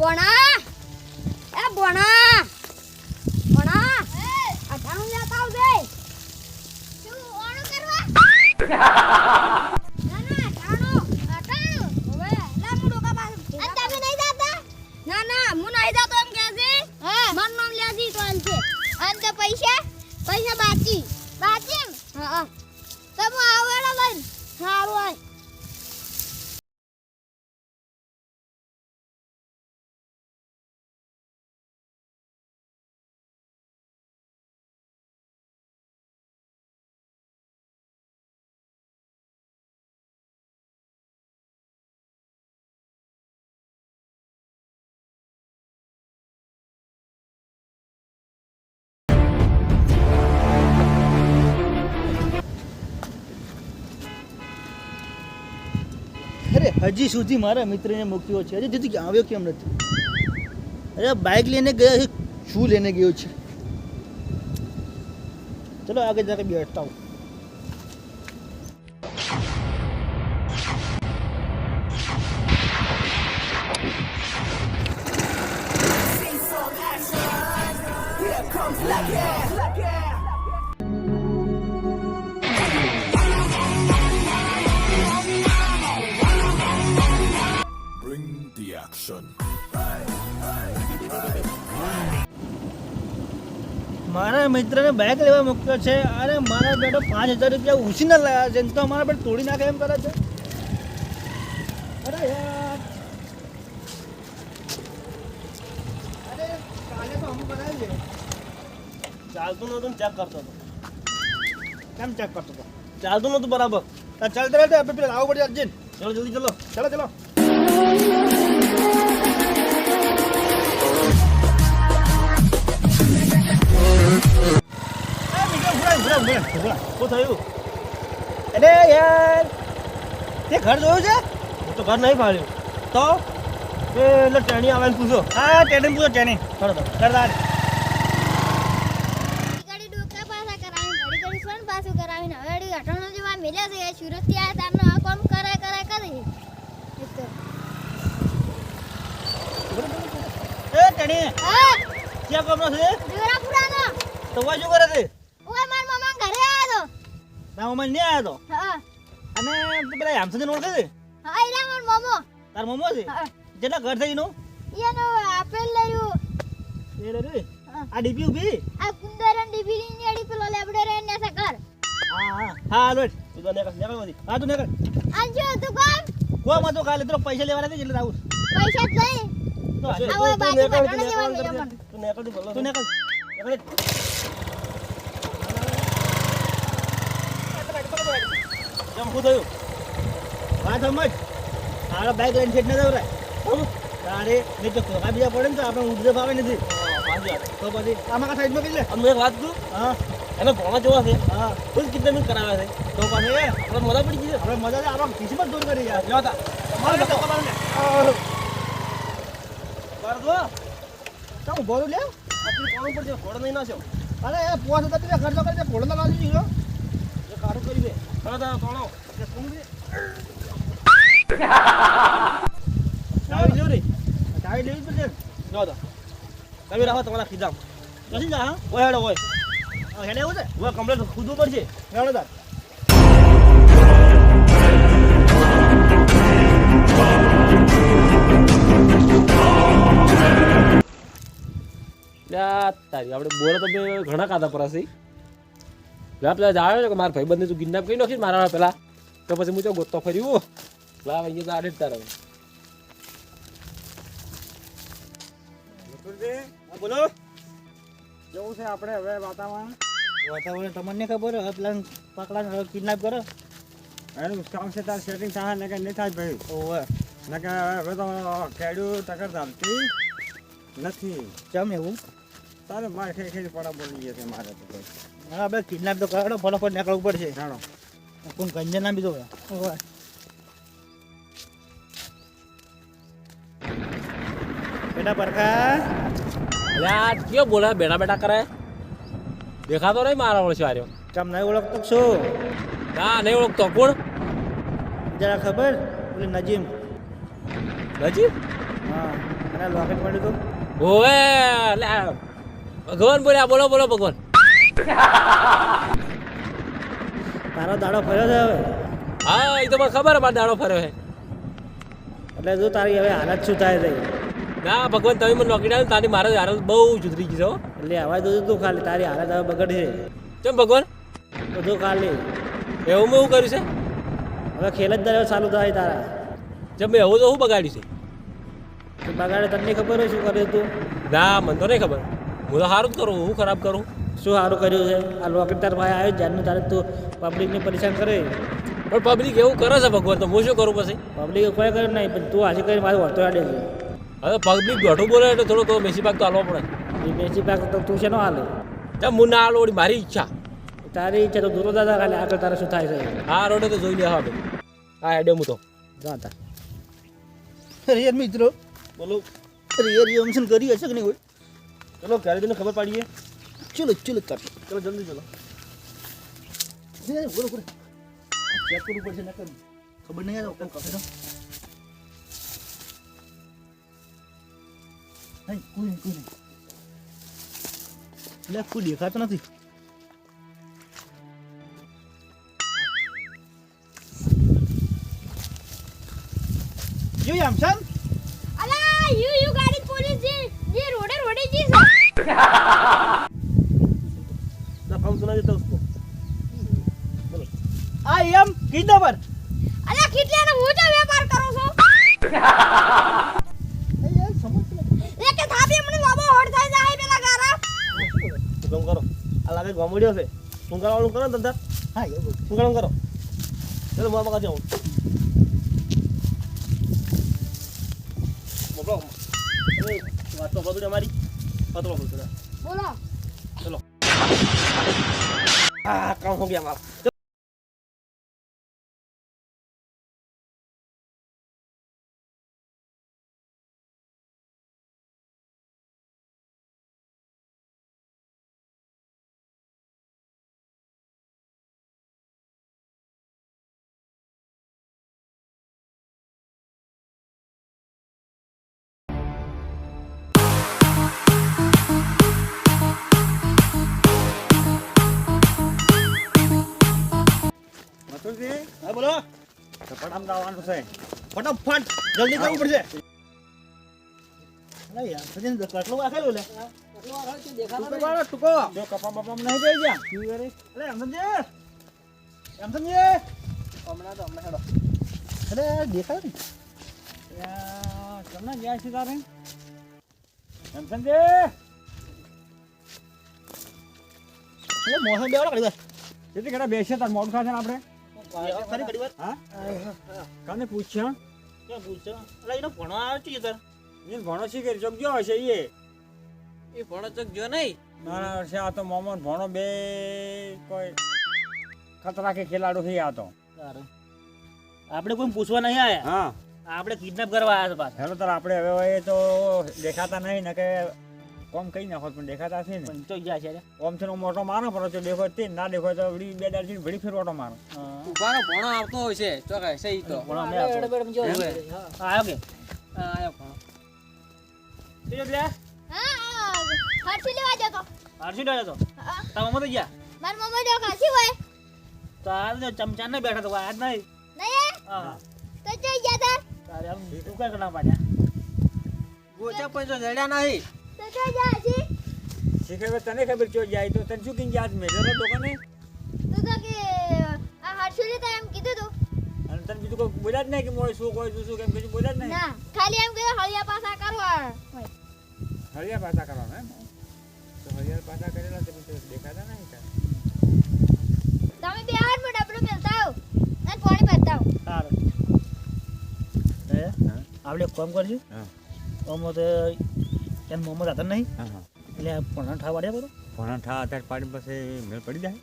ભોણા. એ ભોણા. ભોણા. અઠાણું લેતા આવજે. શું ઓણું કરવા? પાસે અને તમે હજી સુધી મારા મિત્રને મૂક્યો છે. હજી સુધી આવ્યો કેમ નથી? અરે બાઇક લઈને ગયા છે? શું લઈને ગયો છે? ચલો આગળ જાકે બેઠતા હું મારા મિત્રને બાઇક લેવા મૂક્યો છે. અને મારા બેટો પાંચ હજાર રૂપિયા ઉછીને લાવ્યા છે. તો અમારા પર તોડી નાખે એમ કરે છે. અરે યાર. અરે કાલે તો અમુક બનાવી ચાલતું નહોતું ચેક કરતો હતો. કેમ ચેક કરતો હતો? ચાલતું નહોતું બરાબર. ચાલતા રહેતા આવું પડે અર્જિન. ચલો જલ્દી ચલો. ચલો ચલો. શું થયું અરે યાર તે ઘર જોયું છે હું તો ઘર નહીં ફાડ્યું તો એ એટલે આવે પૂછો હા. ટેનિંગ પૂછો ટેનિંગ કરો તો કરદાર પાછા કરાવીને હવે અડી અઠાણો જેવા મેલ્યા છે સુરતથી તારનો આ કામ કરે એ ટેણી ક્યાં કામનો છે? દેવરાપુરાનો. તો શું કરે છે? તારા મમ્મા નહીં આવ્યો તો? હા. અને પેલા હેમસંદને ઓળખે છે? હા એલા માર મામો. તાર મમ્મો છે? જેટલા ઘર થઈ એનું એનો આપેલ લયું. એ રે. આ ડીપી ઊભી આ કુંદરન ડીબીની નેડી પેલો લેબડે રે ને સકર હા હા. હા લોટ તું તો નીકળ નીકળ બધી. હા તું નીકળ. અંજો તું કોમ કોમાં તો કાલે? તો પૈસા લેવાના છે એટલે આવું. પૈસા જ લઈ તો તું- આવો બાજુ નીકળ, જેવા નીકળ, તું નીકળ, તું ભલો તું નીકળ. નીકળ કેમ શું થયું? વાત સમજ? તારા બાઈક લઈને છેટ ના દવરાય હું? તારે નહીં તો ખોખા બીજા પડે ને તો આપણે ઉડજે ફાવે નથી. તો પછી આમાં સાઈડમાં કરી અમે એક વાત કરું હા. એને ભણવા જોવા છે. હા. કેટલા મિનિટ કરાવે છે? તો પછી આપણે મજા પડી ગઈ છે. આપણે મજા છે. આપણે કિસ્મત દૂર કરી યાર લેવા તા. મારો મારો ને. જો. તો બોલું લે આટલી કોણ ઉપર છે. ઘોડો નહીં નાખ્યો અરે પોતા પોસ હતા તે ખર્ચો કરી દે. ઘોડો ના લાવી કાઢું કરી દે. હવે તારો તોણો. કે. તમે રાખો, તમારા ખીજામ પછી જા ઓય, હેડો, ઓય. હેડે એવું છે? ઓય કમ્પ્લેટ ખુદવું પડશે. હેડો તાર. આપણે બોરો તો ઘણા કાધા પર લ્યા પેલા ને કે મારા ભાઈબંધને તું કિડનેપ કરી નાખી મારા પેલા? તો પછી હું તો ગોતતો ફર્યું લાવ અહીંયા તો આડે જ તારે બોલો. કેવું છે આપણે હવે વાતાવરણ? વાતાવરણ તમને ખબર હવે પ્લાન પકડા કિડનેપ કરો. એનું કામ છે તાર સેટિંગ થાય ને કે નહીં થાય ભાઈ. ઓવે. ને કે હવે તો ખેડૂત ટકર ચાલતી નથી. ચમ એવું? તારે મારે ખેડ પડા બોલી ગયા છે મારે તો ભાઈ. હા બે કિડનેપ તો કરો ફટાફટ નીકળવું પડશે. જાણો કોણ કંજે ના બીજો ઓવે બેટા પરખા. લ્યા કયો બોલે બેઠા બેઠા કરે. દેખાતો નહીં મારા વળશે આર્યો ચમ નહીં ઓળખતો છું ના નહીં ઓળખતો. કોણ? જરા ખબર? ઓલી નજીમ. નજીમ? હા અને લોકેટ મળ્યું તું. ઓવે લે ભગવાન બોલ્યા બોલો બોલો ભગવાન. તારો દાડો ફર્યો છે હવે? હા એ તો મને ખબર મારો દાડો ફર્યો છે. એટલે જો તારી હવે હાલત શું થાય છે? ના ભગવાન તમે મને નોકરી ડાલ તારી મારે હાલત બહુ સુધરી ગઈ છો એટલે અવાજ તો તું ખાલી તારી હાલત હવે બગડશે. કેમ ભગવાન? બધું ખાલી. એવું મેં એવું કર્યું છે? હવે ખેલ જ દરે ચાલુ થાય તારા. જેમ મેં એવું તો શું બગાડ્યું છે? બગાડે તને ખબર હોય શું કર્યું તું? ના મને તો નહીં ખબર. હું તો સારું જ કરું હું ખરાબ કરું. શું સારું કર્યું છે? આ લોકડ તાર ભાઈ આવ્યો જાતનું તારે તું પબ્લિકને પરેશાન કરે. પણ પબ્લિક એવું કરે છે ભગવાન તો હું શું કરું પછી? પબ્લિક કોઈ કરે નહીં પણ તું આજે કરીને મારું વર્તો આડે છે. હવે પબ્લિક દોઢું બોલે એટલે થોડો તો મેસી પાક તો હાલવો પડે. એ બેસી પાક તો તું છે નો હાલે? ત્યાં હું ના હાલો મારી ઈચ્છા. તારી ઈચ્છા તો દૂરો દાદા ખાલી આગળ તારે શું થાય છે? આ રોડે તો જોઈ લે હા હા હેડે હું તો. જાતા તા યાર મિત્રો બોલો. રિયર યાર કરી હશે કે નહીં હોય ચલો ક્યારે તને ખબર પાડીએ? ચલો ચલો કર ચલો જલ્દી ચલો. બોલો બોલો. ચેક કરવું પડશે નકર ખબર નહીં આવે કહે તો. નહીં કોઈ નહીં કોઈ નહીં. લે કોઈ દેખાતો નથી. જોઈ આમ અલા ખબર અરે ખીટલાનો હું જ વેપાર કરું છું? એ કે થાબી મને બાબો હોડ થઈ જાય પેલા ગારા. શું કરો? આ લાગે ગોમડ્યો છે. શું કરવાનું કરો ધંધા? હા એવું શું કરવાનું કરો? ચલો હું આપણા જાઉં મોકલો. વાત બધું અમારી પતલો બોલો. ચલો. આ કામ હો ગયા મારું. બોલો. ચપડામ દાવાનું છે. ફટાફટ જલ્દી કરવું પડશે. અરે યાર સજન કેટલું વાખેલું લે. મોસમ બેવડા કરી? દે. જેથી ઘણા બેસીએ તાર મોડું ખાશે આપણે. કાને પૂછ્યા? ક્યાં પૂછો અરે એનો ભણવા આવે છે તાર એ ભણો શીખે હશે એ એ ભણો ચક નહીં? નાના વર્ષે આ તો મોમન ભણો બે કોઈ ખતરા કે ખેલાડો છે આ તો. આપણે કોઈ પૂછવા નહીં આયા? હા. આપણે કિડનેપ કરવા આવ્યા છે પાછા. હેલો તાર આપણે હવે એ તો દેખાતા નહીં ને કે કોમ કઈ નાખો પણ દેખાતા છે ને. પણ ગયા છે કોમ ઓમ છે મોટો મારો પડો તો દેખો તે ના દેખો તો વળી બે દાડ વળી ફેરવાટો મારો. ઉભાનો ભણો આવતો હોય છે ચોક હશે ઈ તો. ભણો મે આવતો. આવ્યો કે. હા. આયો ભણો બીજો લે હા હરસી લેવા જતો હર્ષી ડરે તો? તારા મમ્મી તો ગયા? માર મમ્મી જો ખાસી હોય. તો આ જો ચમચા ને બેઠા તો આજ નહીં. નહીં હા? તો જઈ ગયા તાર તારે આમ તું કઈ કરના પાડ્યા. ગોચા પૈસો જડ્યા નહીં. તને ખબર ચો જાય? તો તને શું કઈ યાદ મેળો દુકાને તો તો કે આ હરસુલે તો એમ કીધું તું. અને તને બીજું કોઈ બોલ્યા જ નહીં કે મોય શું કોઈ શું શું કેમ બીજું બોલ્યા જ નહીં? ના ખાલી એમ કે હળિયા પાસા કરવા. હળિયા પાસા કરવાના એમ? તો હળિયા પાસા કરેલા તે મને દેખાતા નહીં કા તમે બે હાથમાં ડબલું મેલતા આવો. અને પાણી ભરતા આવો. સારું. હે? આપણે કામ કરજો હા. કોમ તો એને મોહમ્મદ હતા નહીં. એટલે આ પણ ઠા વાડ્યા બરો ભણા ઠા આધાર પાડી પાસે મેળ પડી જાય?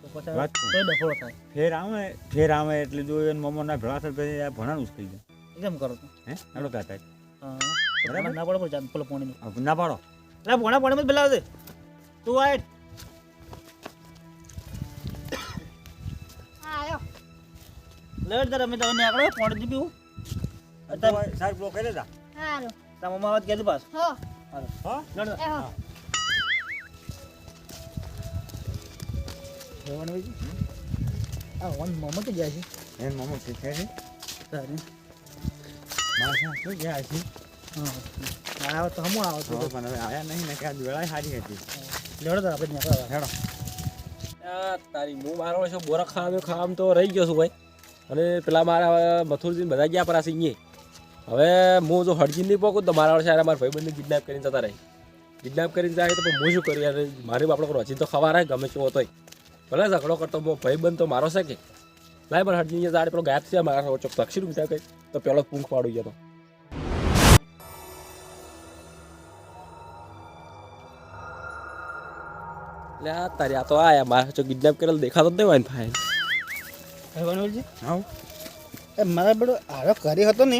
તો પછી ડફોળો થાય. ફેર આવે ફેર આવે એટલે જો એને મમ્મો ભેળા થાય પછી આ જાય. કેમ કરો હે? તા થાય ભણા ના પડે પણ પેલો પાણીનું. ના પાડો. એટલે ભણા પાણીમાં જ પેલા દે તું આય. હા આયો. લેટ તારે અમે તમે નીકળો પાણી પીવું. અત્યારે સાહેબ બ્લોક કરી દા હારું. તારા મમ્મા વાત કહેતું પાસ હો. હા? લડ હો. જવાનું હોય છે? આ ઓન મમ્મા કે જાય છે. એન મમ્મો કે છે તારે. મારા શું ગયા છે. હા. આવો તો હમો આવો તો. પણ હવે આયા નહીં ને કે આજ વેળાય સારી હતી. લેવડો તો આપણે નીકળવા હેડો. તારી હું મારો છો બોરા ખાવાનું ખાવા તો રહી ગયો છું ભાઈ. અને પેલા મારા મથુરજી બધા ગયા પરાસી સિંહ હવે હું જો હરજી નહીં પહોંચું તો મારા વર્ષે મારા ભાઈબંધને કિડનેપ કરીને જતા રહી. કિડનેપ કરીને જાય તો હું શું કરું યાર? મારી આપણે હજી તો ખવા રહે ગમે શું તોય. ભલે ઝઘડો કરતો ભાઈબંધ તો મારો છે કે. લાય પણ અહીંયા જાડે પેલો ગાયબ છે મારા ચોક તક્ષી રૂપિયા કઈ તો પેલો પૂંખ પાડું ગયો તો. લે આ તારી આ તો આયા મારા કિડનેપ કરેલ દેખાતો જ નહીં હોય ને ભાઈ. કહેવાનું છે આવ. એ મારા બેડો આરો કરી હતો ને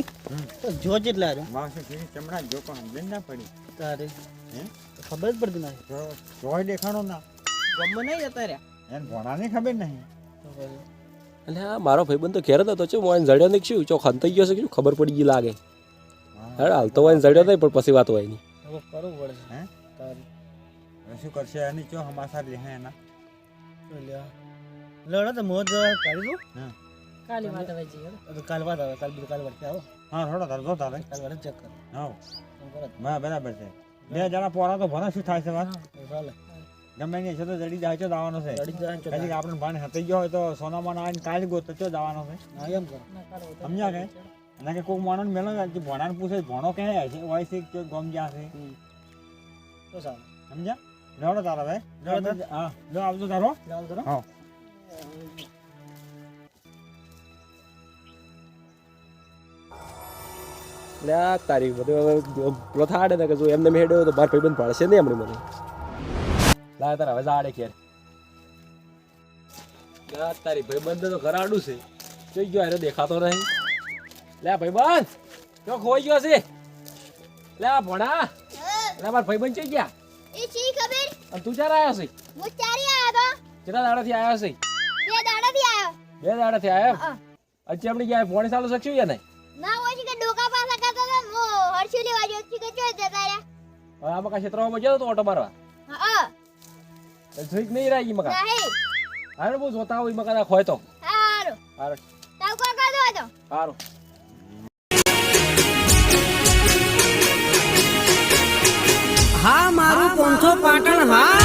તો જો જેટલા રે માસે કેવી ચમડા જો પણ સમજણ ના પડી. તારે. હે? ખબર જ પડતી ના જો જોય દેખાડો ના. ગમમાં નહીં જતા રહ્યા. એને ભણાને ખબર નહીં. એટલે આ મારો ભાઈબંધ તો ઘેર હતો ચો મોઈન જડ્યો ને શું ચો ખંતાઈ ગયો છે કે ખબર પડી ગઈ લાગે. હેડ હાલ તો હોય જડ્યો નહીં પણ પછી વાત હોય નહીં હવે કરવું પડે. હે? તારે. શું કરશે એની ચો હમાસા લે હે એના લડો તો મોજ કરી દઉં. હા. કાલે વાત આવે છે કાલ વાત આવે કાલ કાલ વાત આવો. હા થોડો તાર જો તારે કાલ વાત ચેક કરો. હા. હા બરાબર છે. બે જણા પોરા તો ભણે શું થાય છે વાત. ચાલે. ગમે નહીં છે તો જડી જાય છે દાવાનો છે. લડી જાય છે આપણે ગયો હોય તો સોનામાં આવીને કાલ ગો તો દાવાનો છે? હા એમ કરો. સમજ્યા કે? અને કે કોઈ માણસ મેલો કે ભણાને પૂછે ભણો ક્યાં જાય છે? હોય છે કે ગમ ગયા છે? તો સારું સમજ્યા? લેવડો તારો ભાઈ. લેવડો હા. જો આવજો તારો. હા. એટલે આ તારી બધું હવે આડે થાડે ને કે જો એમને મેળ્યો તો બાર ભાઈબંધ પાડશે નહીં હમણાં મને. લા તારા હવે જાડે આ તારી ભાઈબંધ તો ઘર આડું છે. જોઈ ગયો અરે દેખાતો નહીં. લે ભાઈબંધ તો ખોઈ ગયો છે. લે આ ભણા લે મારા ભાઈબંધ ચઈ ગયા? એ શી ખબર? અને તું ચાર આવ્યો છે? હું ચારે આવ્યો તો? કેટલા દાડાથી આવ્યો છે? બે દાડાથી આયો. બે દાડાથી આવ્યો અચ્છા આપણે ગયા પોણી ચાલુ શકશું યા નહીં? ના હોય છે કે ડોકા પાસા કરતા હતા મો હર્ષુ લેવા જો કે ચોય જતા રહ્યા. હવે આમાં કાંઈ ક્ષેત્રમાં ગયો તો ઓટો મારવા? હા ઠીક નહીં રહી મકા નહીં. હારે બહુ જોતા હોય મકા ખોય તો. હારું. હારું. તાવ કો કાદો હતો સારું હા મારું પોંચો પાટણ હા.